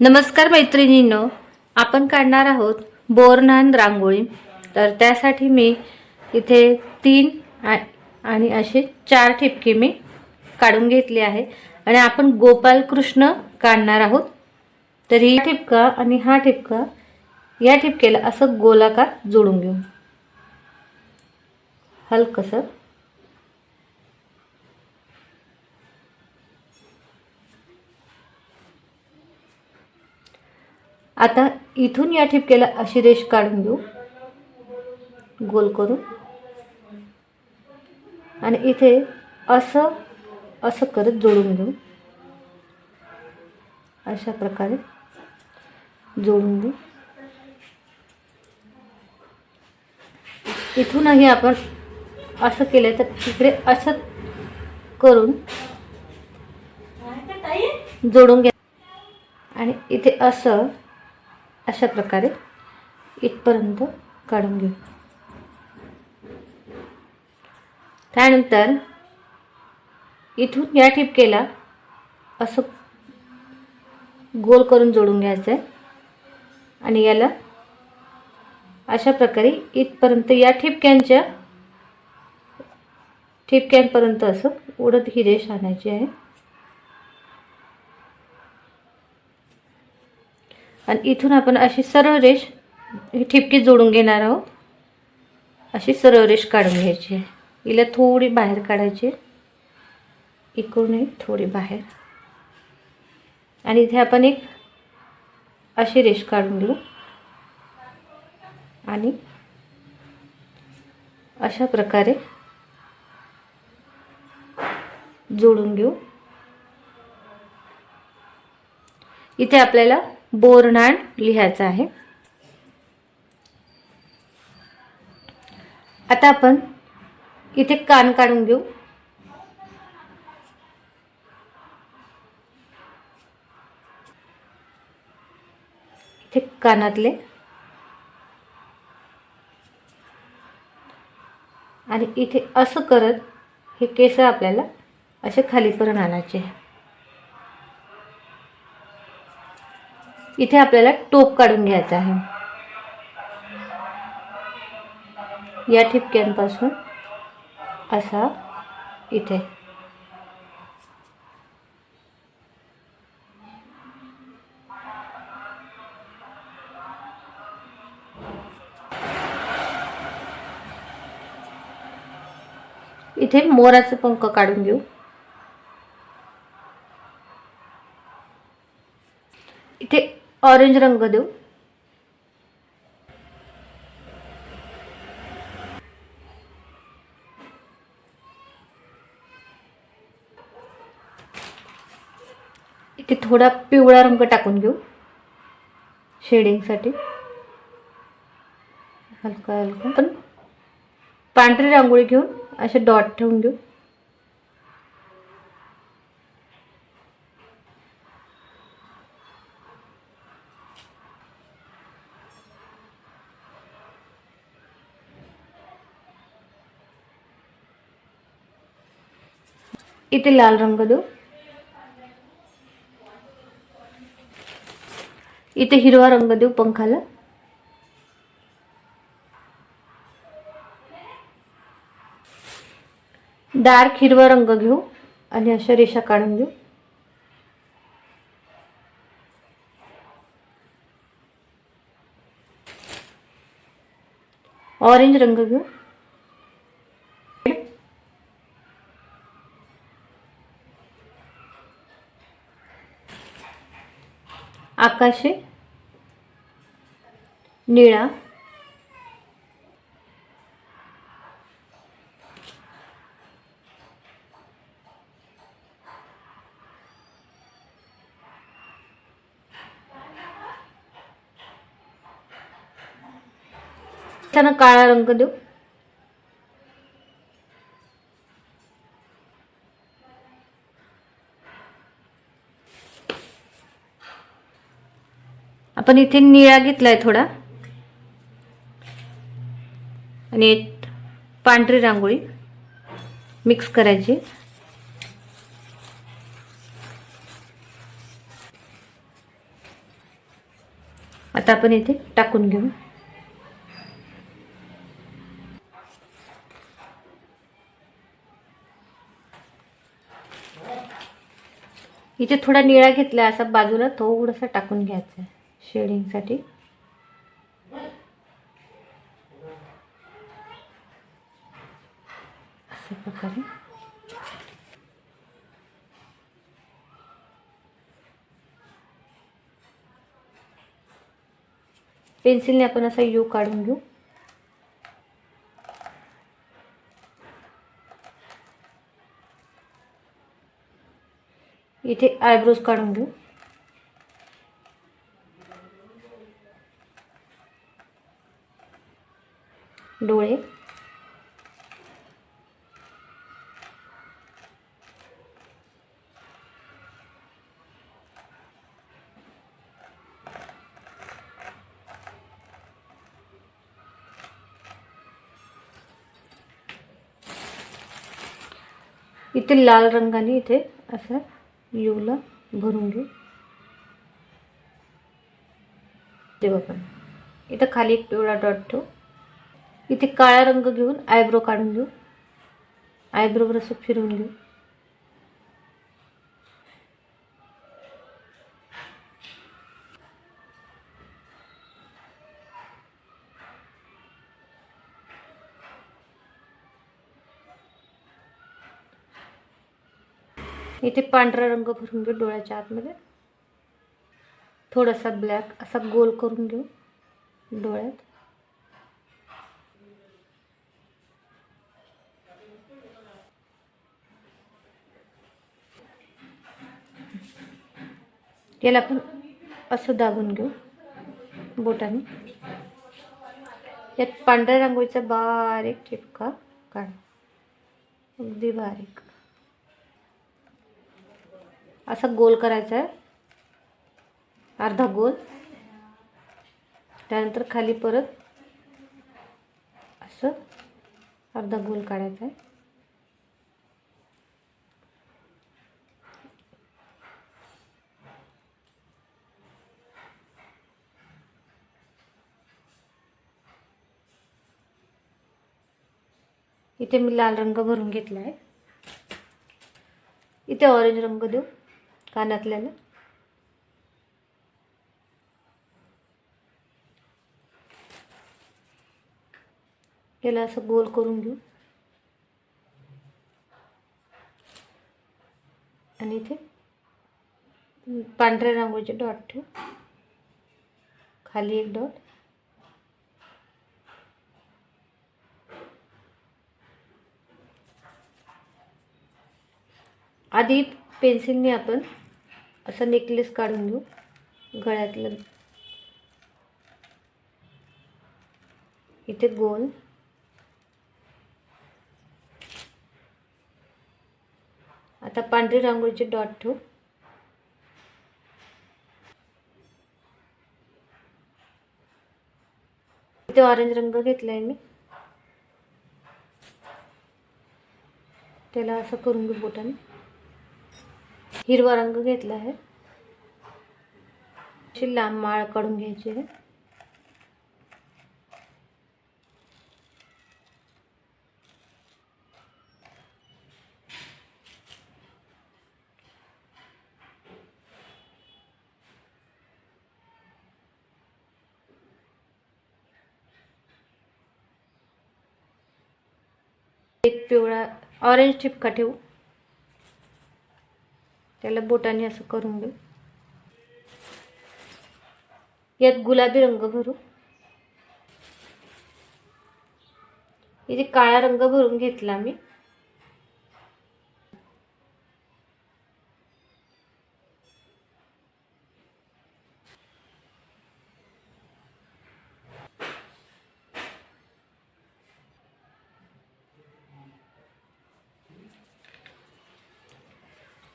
नमस्कार मैत्रिणींनो आपण काढणार आहोत बोरनान रांगोळी. तर त्यासाठी मी इथे तीन आणि असे चार ठिपके मी काढून घेतले आहे. आणि आपण गोपाल कृष्ण काढणार आहोत. तर ही ठिपका आणि हा ठिपका या ठिपकेला असं गोलाकार जोडून घेऊ. हलकसं. आता इथून या ठिपक्याला अशी रेष काढून घेऊ गोल करून. आणि इथे असं असं करत जोडून घेऊ अशा प्रकारे जोडून घेऊ इथूनही आपण असं केलं तर तिकडे असं करून जोडून घ्या. आणि इथे असं अशा प्रकारे इथपर्यंत काढून घेऊ. त्यानंतर इथून या ठिपकेला असं गोल करून जोडून घ्यायचं आहे. आणि याला अशा प्रकारे इथपर्यंत या ठिपक्यांच्या ठिपक्यांपर्यंत असं उडत ही रेष आणायची आहे. आणि इथून आपण अशी सरळ रेष ही ठिपकी जोडून घेणार आहोत. अशी सरळ रेष काढून घ्यायची आहे. हिला थोडी बाहेर काढायची इकडूनही थोडी बाहेर. आणि इथे आपण एक अशी रेष काढून घेऊ. आणि अशा प्रकारे जोडून घेऊ. इथे आपल्याला बोरनाण लिहायचं आहे. आता आपण इथे कान काढून घेऊ. इथे कानातले. आणि इथे असं करत हे केस आपल्याला असे खालीपर्यंत आणायचे आहे. इथे आपल्याला टोप काढून घ्यायचा आहे. या ठिपक्यांपासून असा इथे. इथे मोराचं पंख काढून घेऊ इथे ऑरेंज रंग देऊ. इथे थोडा पिवळा रंग टाकून घेऊ. शेडिंगसाठी हलका हलका. पण पांढरी रांगोळी घेऊन असे डॉट ठेवून घेऊ. इथे लाल रंग देऊ इथे हिरवा रंग देऊ पंखाला. डार्क हिरवा रंग घेऊ आणि अशा रेषा काढून घेऊ. ऑरेंज रंग घेऊ. आकाशे निळा त्यांना काळा रंग देऊ आपण इथे निळा घेतलाय थोडा. आणि पांढरी रांगोळी मिक्स करायची. आता आपण इथे टाकून घेऊ. इथे थोडा निळा घेतला असा बाजूला थोडंसं टाकून घ्यायचं आहे. शेडिंगसाठी. अशा प्रकारे. पेन्सिलने आपण असा यू काढून घेऊ. इथे आयब्रोज काढून घेऊ. इथे लाल रंगाने इथे असं यूला भरून घेऊ. ते बघा. इथं खाली एक पिवळा डॉट ठेवू. इथे काळा रंग घेऊन आयब्रो काढून घेऊ. आयब्रोवर असं फिरवून घेऊ. इथे पांढरा रंग भरून घेऊ डोळ्याच्या आतमध्ये. थोडासा ब्लॅक असा गोल करून घेऊ डोळ्यात. याला आपण असं दाबून घेऊ बोटाने. यात पांढऱ्या रांगोळीचा बारीक ठिपका काढ. अगदी बारीक. असा गोल करायचा आहे. अर्धा गोल. त्यानंतर खाली परत असं अर्धा गोल काढायचा आहे. इथे मी लाल रंग भरून घेतला आहे. इथे ऑरेंज रंग देऊ. कानातल्याला याला असं गोल करून घेऊ. आणि इथे पांढऱ्या रांगोळीचे डॉट ठेवू. खाली एक डॉट. आधी पेन्सिलने आपण असं नेकलेस काढून घेऊ. गळ्यातलं. इथे गोल आता पांढरी रांगोळीचे डॉट ठेवू. इथे ऑरेंज रंग घेतलाय मी. त्याला असं करून घेऊ बोटाने. हिरवा रंग घेतला आहे. अशी लांब माळ काढून घ्यायची आहे. एक पिवळा ऑरेंज ठिपका ठेवू. त्याला बोटाने असं करून घेऊ यात गुलाबी रंग भरू. इथे काळा रंग भरून घेतला मी.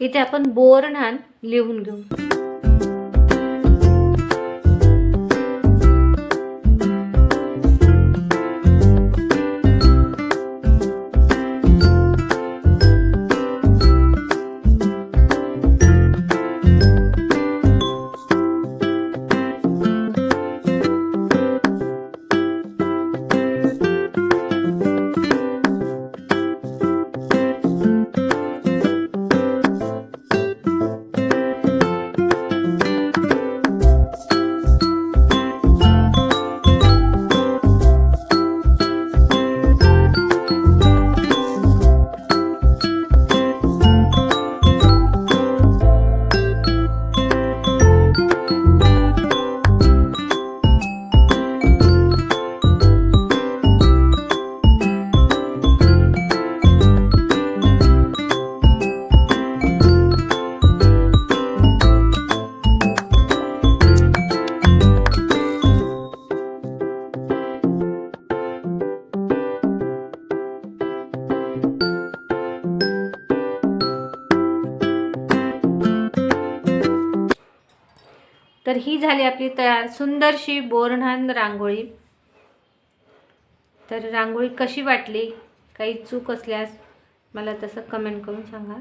इथे आपण बोरणान लिहून घेऊ. तर ही झाली आपली तयार सुंदरशी बोरणान रांगोळी. तर रांगोळी कशी वाटली? काही चूक असल्यास मला तसं कमेंट करून सांगा.